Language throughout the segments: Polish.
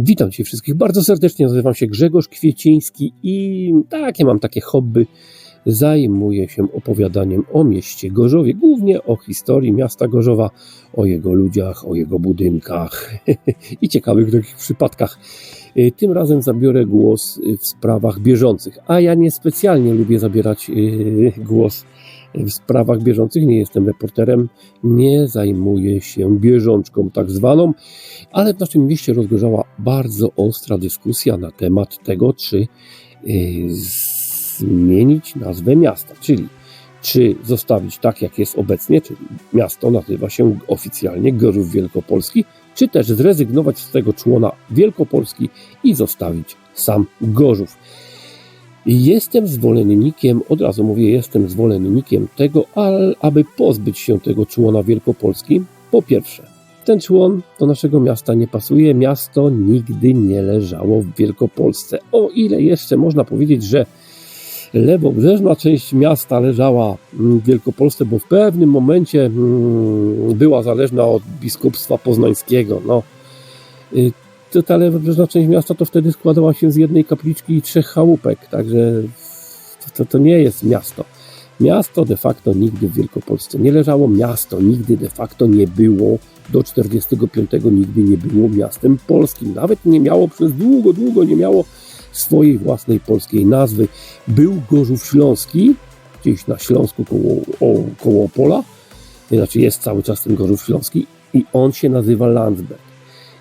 Witam Cię wszystkich bardzo serdecznie. Nazywam się Grzegorz Kwieciński i takie mam takie hobby. Zajmuję się opowiadaniem o mieście Gorzowie, głównie o historii miasta Gorzowa, o jego ludziach, o jego budynkach i ciekawych takich przypadkach. Y, tym razem zabiorę głos w sprawach bieżących, a ja niespecjalnie lubię zabierać y, głos w sprawach bieżących. Nie jestem reporterem, nie zajmuję się bieżączką tak zwaną, ale w naszym mieście rozgorzała bardzo ostra dyskusja na temat tego, czy y, zmienić nazwę miasta, czyli czy zostawić tak, jak jest obecnie, czyli miasto nazywa się oficjalnie Gorzów Wielkopolski, czy też zrezygnować z tego człona Wielkopolski i zostawić sam Gorzów. Jestem zwolennikiem, od razu mówię, jestem zwolennikiem tego, aby pozbyć się tego człona Wielkopolski. Po pierwsze, ten człon do naszego miasta nie pasuje. Miasto nigdy nie leżało w Wielkopolsce. O ile jeszcze można powiedzieć, że lewobrzeżna część miasta leżała w Wielkopolsce, bo w pewnym momencie mm, była zależna od biskupstwa poznańskiego. No, to ta lewobrzeżna część miasta to wtedy składała się z jednej kapliczki i trzech chałupek, także to, to nie jest miasto. Miasto de facto nigdy w Wielkopolsce nie leżało, miasto nigdy de facto nie było, do 45 nigdy nie było miastem polskim. Nawet nie miało przez długo, długo nie miało swojej własnej polskiej nazwy. Był Gorzów Śląski, gdzieś na Śląsku koło, o, koło Opola, znaczy jest cały czas ten Gorzów Śląski i on się nazywa Landsberg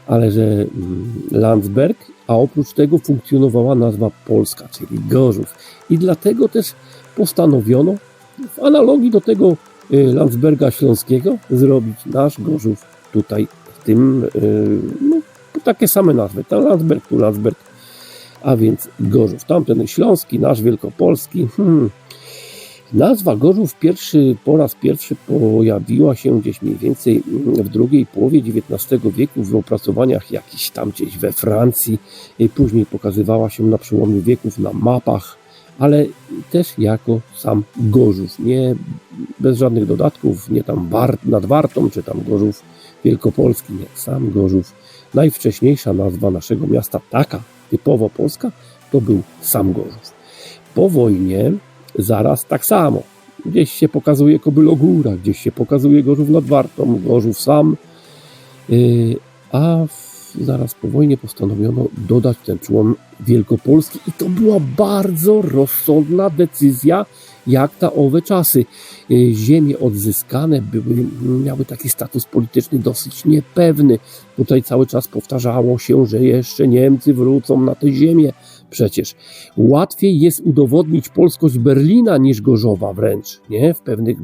ale że mm, Landsberg, a oprócz tego funkcjonowała nazwa polska, czyli Gorzów. I dlatego też postanowiono w analogii do tego y, Landsberga Śląskiego zrobić nasz Gorzów tutaj w tym, y, no, takie same nazwy. Tam Landsberg, tu Landsberg, a więc Gorzów. Tamten Śląski, nasz Wielkopolski. Hmm. Nazwa Gorzów pierwszy, po raz pierwszy pojawiła się gdzieś mniej więcej w drugiej połowie XIX wieku w opracowaniach jakiś tam gdzieś we Francji. Później pokazywała się na przełomie wieków na mapach, ale też jako sam Gorzów. Nie bez żadnych dodatków, nie tam Wart, nad Wartą, czy tam Gorzów Wielkopolski, nie, sam Gorzów. Najwcześniejsza nazwa naszego miasta, taka typowo polska, to był sam Gorzów. Po wojnie zaraz tak samo. Gdzieś się pokazuje Kobylogóra, gdzieś się pokazuje Gorzów nad Wartą, Gorzów sam, y, a zaraz po wojnie postanowiono dodać ten człon Wielkopolski i to była bardzo rozsądna decyzja, jak na owe czasy. Y, ziemie odzyskane były, miały taki status polityczny dosyć niepewny. Tutaj cały czas powtarzało się, że jeszcze Niemcy wrócą na tę ziemię. Przecież łatwiej jest udowodnić polskość Berlina niż Gorzowa wręcz, nie? W pewnych,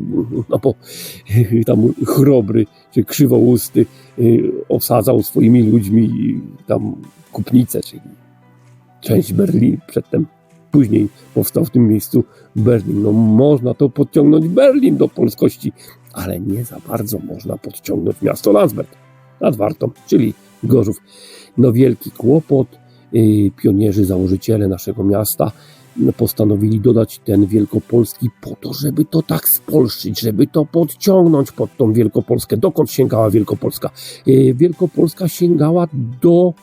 no bo tam chrobry czy krzywousty y, osadzał swoimi ludźmi tam kupnicę, czyli część Berlin przedtem. Później powstał w tym miejscu Berlin. No można to podciągnąć Berlin do polskości, ale nie za bardzo można podciągnąć miasto Landsberg nad Wartą, czyli Gorzów. No wielki kłopot, pionierzy, założyciele naszego miasta postanowili dodać ten Wielkopolski po to, żeby to tak spolszczyć, żeby to podciągnąć pod tą Wielkopolskę. Dokąd sięgała Wielkopolska? Y, Wielkopolska sięgała do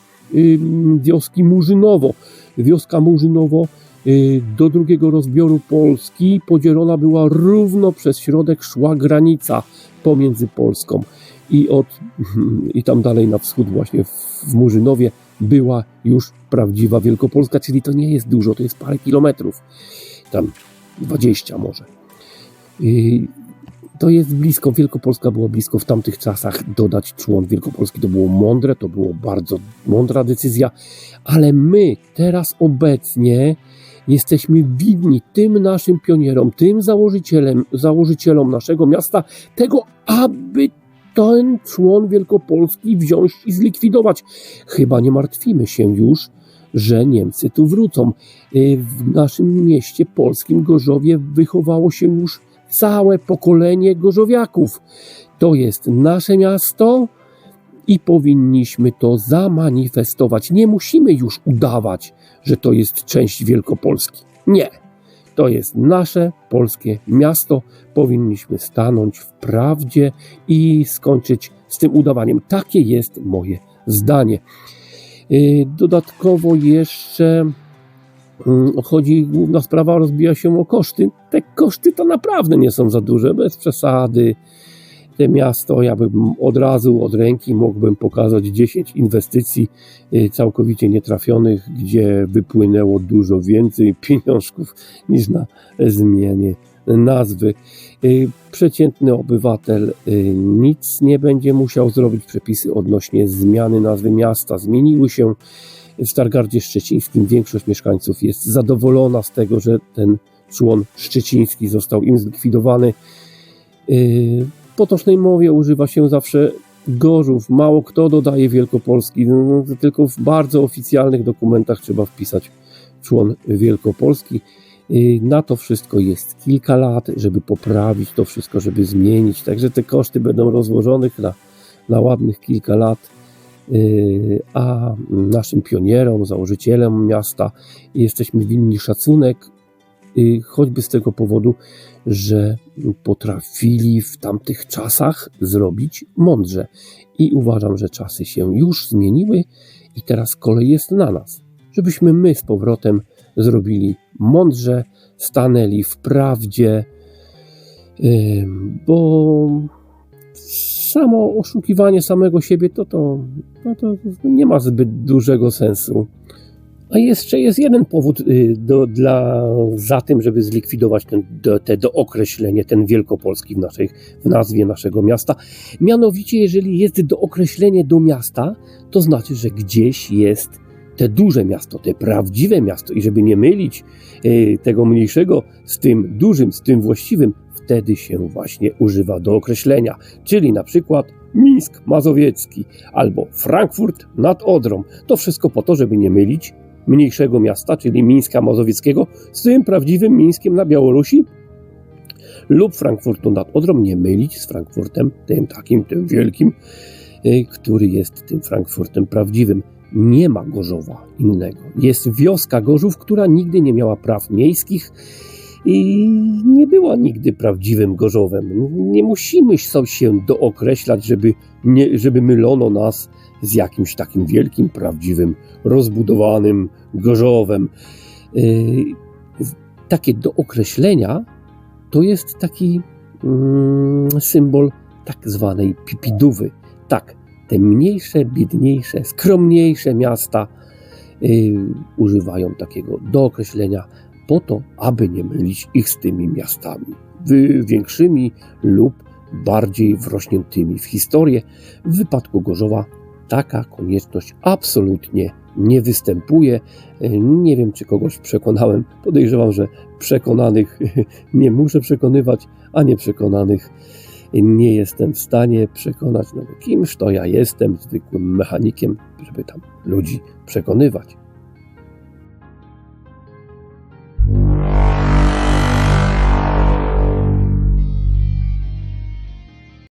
wioski Murzynowo. Wioska Murzynowo y, do drugiego rozbioru Polski podzielona była równo przez środek szła granica pomiędzy Polską i od i tam dalej na wschód właśnie w Murzynowie była już prawdziwa Wielkopolska, czyli to nie jest dużo, to jest parę kilometrów, tam 20 może. I to jest blisko, Wielkopolska była blisko w tamtych czasach dodać człon Wielkopolski. To było mądre, to było bardzo mądra decyzja, ale my teraz obecnie jesteśmy winni tym naszym pionierom, tym założycielom naszego miasta tego, aby ten człon Wielkopolski wziąć i zlikwidować. Chyba nie martwimy się już, że Niemcy tu wrócą. Y, w naszym mieście polskim Gorzowie wychowało się już całe pokolenie gorzowiaków. To jest nasze miasto i powinniśmy to zamanifestować. Nie musimy już udawać, że to jest część Wielkopolski. Nie. To jest nasze polskie miasto. Powinniśmy stanąć w prawdzie i skończyć z tym udawaniem. Takie jest moje zdanie. Y, Dodatkowo jeszcze mm, chodzi, główna sprawa rozbija się o koszty. Te koszty to naprawdę nie są za duże, bez przesady. Te miasto, ja bym od razu, od ręki mógłbym pokazać 10 inwestycji y, całkowicie nietrafionych, gdzie wypłynęło dużo więcej pieniążków niż na zmianie nazwy. Y, Przeciętny obywatel y, nic nie będzie musiał zrobić. Przepisy odnośnie zmiany nazwy miasta zmieniły się. W Stargardzie Szczecińskim większość mieszkańców jest zadowolona z tego, że ten człon szczeciński został im zlikwidowany. Potocznej mowie używa się zawsze Gorzów. Mało kto dodaje Wielkopolski. No, Tylko w bardzo oficjalnych dokumentach trzeba wpisać człon Wielkopolski. Na to wszystko jest kilka lat, żeby poprawić to wszystko, żeby zmienić. Także te koszty będą rozłożonych na, na ładnych kilka lat. Y, A naszym pionierom, założycielom miasta jesteśmy winni szacunek, choćby z tego powodu, że potrafili w tamtych czasach zrobić mądrze. I uważam, że czasy się już zmieniły i teraz kolej jest na nas, żebyśmy my z powrotem zrobili mądrze, stanęli w prawdzie, bo samo oszukiwanie samego siebie to, to, to, to nie ma zbyt dużego sensu. A jeszcze jest jeden powód y, do, dla, za tym, żeby zlikwidować ten, do, te dookreślenie, ten wielkopolski w, naszej, w nazwie naszego miasta. Mianowicie, jeżeli jest dookreślenie do miasta, to znaczy, że gdzieś jest te duże miasto, te prawdziwe miasto. I żeby nie mylić y, tego mniejszego z tym dużym, z tym właściwym, wtedy się właśnie używa do określenia. Czyli na przykład Mińsk Mazowiecki albo Frankfurt nad Odrą. To wszystko po to, żeby nie mylić mniejszego miasta, czyli Mińska Mazowieckiego, z tym prawdziwym Mińskiem na Białorusi lub Frankfurtu nad Odrą, nie mylić z Frankfurtem, tym takim, tym wielkim, y, który jest tym Frankfurtem prawdziwym. Nie ma Gorzowa innego. Jest wioska Gorzów, która nigdy nie miała praw miejskich i nie była nigdy prawdziwym Gorzowem. Nie musimy się dookreślać, żeby, nie, żeby mylono nas z jakimś takim wielkim, prawdziwym, rozbudowanym Gorzowem. Yy, takie dookreślenia to jest taki mm, symbol tak zwanej pipidówy. Tak, te mniejsze, biedniejsze, skromniejsze miasta yy, używają takiego dookreślenia po to, aby nie mylić ich z tymi miastami większymi lub bardziej wrośniętymi w historię. W wypadku Gorzowa taka konieczność absolutnie nie występuje. Nie wiem, czy kogoś przekonałem. Podejrzewam, że przekonanych nie muszę przekonywać, a nieprzekonanych nie jestem w stanie przekonać. No bo kimż to ja jestem, zwykłym mechanikiem, żeby tam ludzi przekonywać.